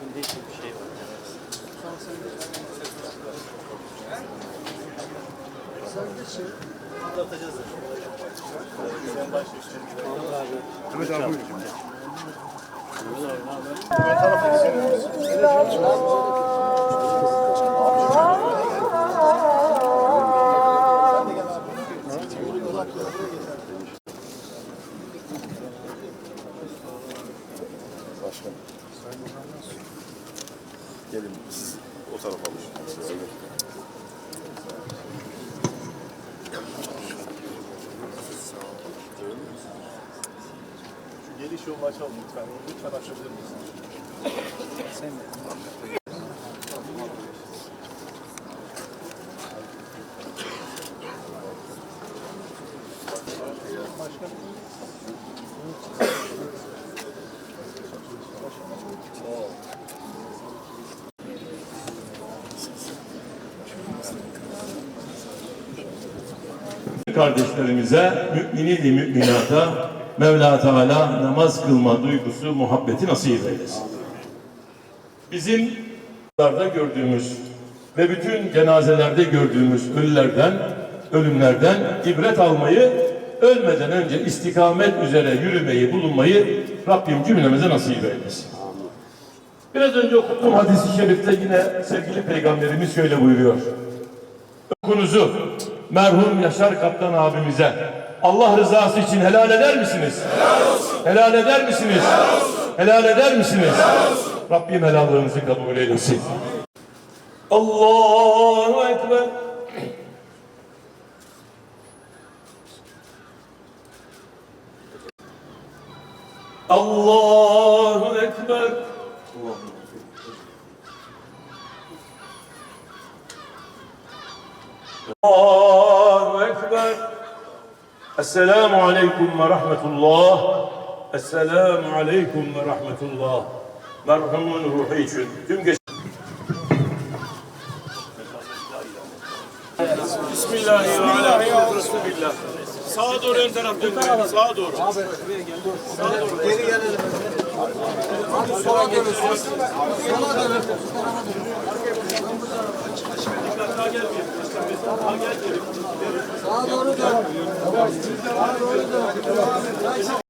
Bunda hiçbir şey var. Anlatacağız. Sen başla Evet abi buyurun. Başkanım. Gelin siz o tarafa alın. Şu geliş yolunu açalım lütfen. Lütfen açabilir misiniz? Kardeşlerimize, müminin müminata Mevla Teala namaz kılma duygusu, muhabbeti nasip eylesin. Bizim gördüğümüz ve bütün cenazelerde gördüğümüz ölülerden, ölümlerden ibret almayı, ölmeden önce istikamet üzere yürümeyi, bulunmayı Rabbim cümlemize nasip eylesin. Biraz önce okuduğum hadis-i şerifte yine sevgili peygamberimiz şöyle buyuruyor. Okunuzu merhum Yaşar Kaptan abimize Allah rızası için helal eder misiniz? Helal olsun. Helal eder misiniz? Helal olsun. Helal eder misiniz? Helal olsun. Rabbim helallarınızı kabul eylesin. Allahu Ekber. Allahu Ekber. Allahu Ekber. Esselamu Aleyküm ve Rahmetullah. Esselamu Aleyküm ve Rahmetullah. Merhumun ruhu için tüm geç... Bismillahirrahmanirrahim. Bismillah. Sağa doğru ön taraf döndürelim. Sağa doğru. Geri gelelim. Sola dönün. Sola dönün. Sağa doğru dön. Sağa doğru dön.